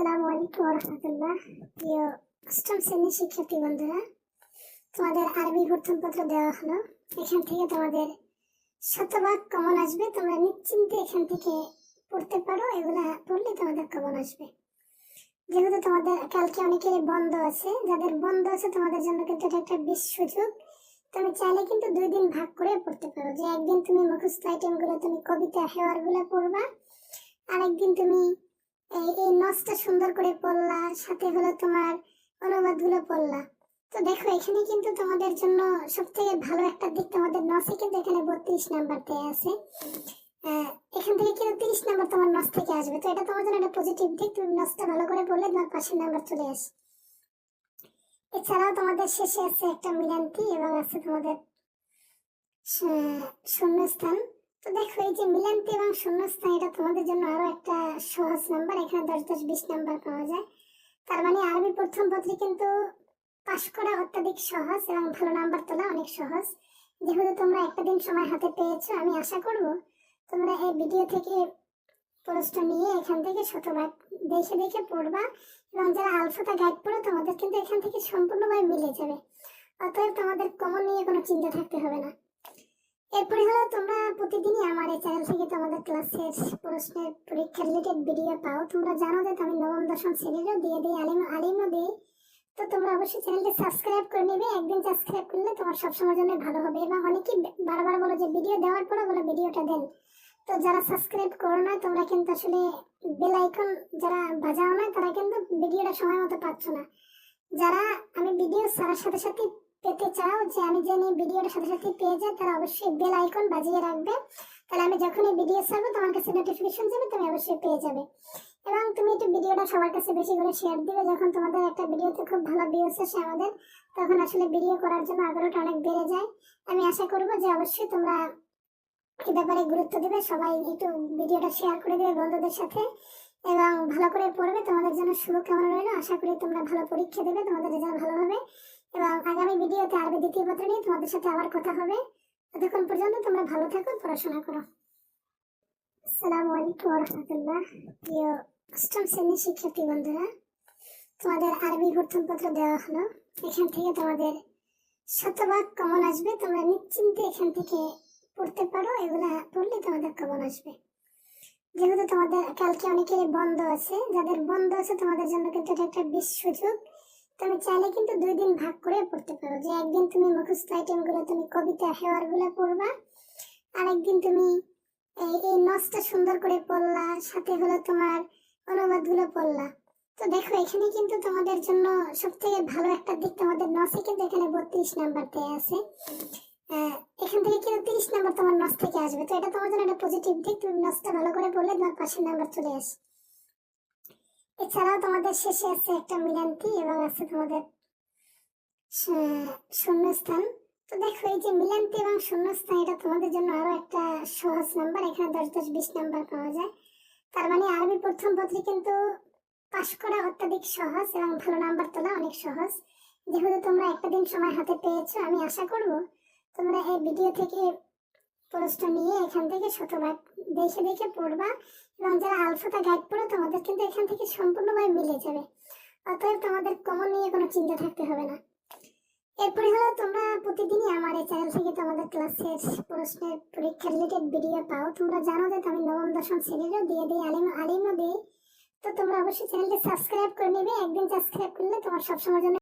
আসসালামু আলাইকুম রহমতুল্লাহ প্রিয় অষ্টম শ্রেণির শিক্ষার্থী বন্ধুরা তোমাদের আরবি প্রথমপত্র দেওয়া হলো। এখান থেকে তোমাদের শতভাগ কমন আসবে। তোমরা নিশ্চিন্তে এখান থেকে পড়তে পারো, এগুলা পড়লে তোমাদের কমন আসবে। যেহেতু তোমাদের কালকে অনেকের বন্ধ আছে, যাদের বন্ধ আছে তোমাদের জন্য কিন্তু এটা একটা বেশ সুযোগ। তুমি চাইলে কিন্তু দুই দিন ভাগ করে পড়তে পারো। যে একদিন তুমি মুখস্থ আইটেমগুলো তুমি কবিতা হেওয়ারগুলো পড়বা, আরেকদিন তুমি এই এই সুন্দর করে পড়লা, সাথে হলো তোমার অনুবাদগুলো পড়লা। তো দেখো, এখানে কিন্তু তোমাদের জন্য সব থেকে ভালো একটা দিক তোমাদের নসে কিন্তু এখানে বত্রিশ নাম্বার দেয়া আছে। এখান থেকে কিন্তু তিরিশ নাম্বার তোমার নস থেকে আসবে। তো এটা তোমার জন্য একটা পজিটিভ দিক, তুমি নসটা ভালো করে পড়লে তোমার পাশের নাম্বার চলে আসে। এছাড়াও তোমাদের শেষে আছে একটা মিলান্তি এবং আছে তোমাদের শূন্যস্থান। দেখো, এই যে মিলান্তি এবং শূন্যস্থান, এটা তোমাদের জন্য আরও একটা সহজ নাম্বার এখানে দশ দশ, বিশ নাম্বার পাওয়া যায়। তার মানে আরবি প্রথম পত্রে কিন্তু পাশ করা অত্যাধিক সহজ এবং ভালো নাম্বার তোলা অনেক সহজ। যেহেতু তোমরা একটা দিন সময় হাতে পেয়েছ, আমি আশা করব তোমরা এই ভিডিও থেকে প্রশ্ন নিয়ে এখান থেকে শতভাগ দেখে দেখে পড়বা এবং যারা আলফাটা গাইড পড়ো তোমাদের কিন্তু এখান থেকে সম্পূর্ণভাবে মিলে যাবে। অতএব তোমাদের কমন নিয়ে কোনো চিন্তা থাকতে হবে না। এরপরে হলো তোমরা প্রতিদিনই আমার এই চ্যানেল থেকে তোমাদের ক্লাসের প্রশ্নের পরীক্ষা রিলেটেড ভিডিও পাও। তোমরা জানো যে আমি নবম, দশম শ্রেণীরও দিয়ে দিই আলিম আলিমও দিই তো তোমরা অবশ্যই চ্যানেলটি সাবস্ক্রাইব করে নেবে। একদিন সাবস্ক্রাইব করলে তোমার সবসময় জন্য ভালো হবে এবং অনেকেই বারবার বলো যে ভিডিও দেওয়ার পরে বলো ভিডিওটা দেন। তো যারা সাবস্ক্রাইব করো না, তোমরা কিন্তু আসলে বেল আইকন যারা বাজাও না, তারা কিন্তু ভিডিওটা সময় মতো পাচ্ছ না। যারা আমি ভিডিও ছাড়ার সাথে সাথে পেতে চাও যে আমি যে নিয়ে ভিডিওটার সাথে সাথে পেয়ে যাই তারা অবশ্যই বেল আইকন বাজিয়ে রাখবে। তাহলে আমি যখনই ভিডিও ছাড়বো, তোমার কাছে নোটিফিকেশন যাবে, তুমি অবশ্যই পেয়ে যাবে। এবং তুমি একটু ভিডিওটা সবার কাছে বেশি করে শেয়ার দিবে। যখন তোমাদের একটা ভিডিওতে খুব ভালো ভিউস আসে আমাদের, তখন আসলে ভিডিও করার জন্য আগ্রহটা অনেক বেড়ে যায়। আমি আশা করব যে অবশ্যই তোমরা এই ব্যাপারে গুরুত্ব দেবে, সবাই একটু ভিডিওটা শেয়ার করে দেবে বন্ধুদের সাথে। এবং ভালো করে পড়বে, তোমাদের জন্য শুভকামনা রইল। আশা করি তোমরা ভালো পরীক্ষা দেবে, তোমাদের রেজাল্ট ভালো হবে। এবং আগামী ভিডিওতে আরবি দ্বিতীয় পত্র নিয়ে তোমাদের সাথে আবার কথা হবে। ততক্ষণ পর্যন্ত তোমরা ভালো থাকো, পড়াশোনা করো। আসসালামু আলাইকুম রহমতুল্লাহ প্রিয় অষ্টম শ্রেণির শিক্ষার্থী বন্ধুরা, তোমাদের আরবি প্রথম পত্র দেওয়া হলো। এখান থেকে তোমাদের শতভাগ কমন আসবে। তোমরা নিশ্চিন্তে এখান থেকে পড়তে পারো, এগুলা পড়লে তোমাদের কমন আসবে। যেহেতু তোমাদের, কালকে অনেকের বন্ধ আছে। যাদের বন্ধ আছে, তোমাদের জন্য কিন্তু এটা একটা বেশ সুযোগ। তুমি চাইলে কিন্তু দুই দিন ভাগ করে পড়তে পারো। যে একদিন তুমি মুখস্থ আইটেমগুলো তুমি কবিতা, হেওয়ারগুলো পড়বা, আরেকদিন তুমি এই এই নসটা সুন্দর করে পড়লা, সাথে হলো তোমার অনুবাদগুলো পড়লা। তো দেখো, এখানে কিন্তু তোমাদের জন্য সব থেকে ভালো একটা দিক তোমাদের নসে কিন্তু এখানে বত্রিশ নাম্বার দেয়া আছে। এখান থেকে কিন্তু তিরিশ নাম্বার তোমার নস থেকে আসবে। তো এটা তোমার জন্য একটা পজিটিভ দিক। তুমি নসটা ভালো করে পড়লে তোমার পাশের নাম্বার চলে আসে। এছাড়াও তোমাদের শেষে আছে একটা মিলান্তি এবং আছে তোমাদের শূন্যস্থান। তো দেখো, এই যে মিলান্তি এবং শূন্যস্থান, এটা তোমাদের জন্য আরও একটা সহজ নাম্বার, এখানে দশ দশ বিশ নাম্বার পাওয়া যায়। তার মানে আরবি প্রথম পত্রে কিন্তু পাশ করা অত্যাধিক সহজ এবং ভালো নাম্বার তোলা অনেক সহজ। যেহেতু তোমরা একটা দিন সময় হাতে পেয়েছ, আমি আশা করব তোমরা এই ভিডিও থেকে প্রশ্ন নিয়ে এখান থেকে শতভাগ দেখে দেখে পড়বা এবং যারা আলফাটা গাইড পড়ো, তোমাদের কিন্তু এখান থেকে সম্পূর্ণভাবে মিলে যাবে। অতএব তোমাদের কমন নিয়ে কোনো চিন্তা থাকতে হবে না। এরপরে হলো তোমরা প্রতিদিনই আমার এই চ্যানেল থেকে তোমাদের ক্লাসের প্রশ্নের পরীক্ষা রিলেটেড ভিডিও পাও। তোমরা জানো যে আমি নবম, দশম শ্রেণীরও দিয়ে দিই আলিম, আলিমও দিই তো তোমরা অবশ্যই চ্যানেলটি সাবস্ক্রাইব করে নেবে। একদিন সাবস্ক্রাইব করলে তোমার সবসময় জন্য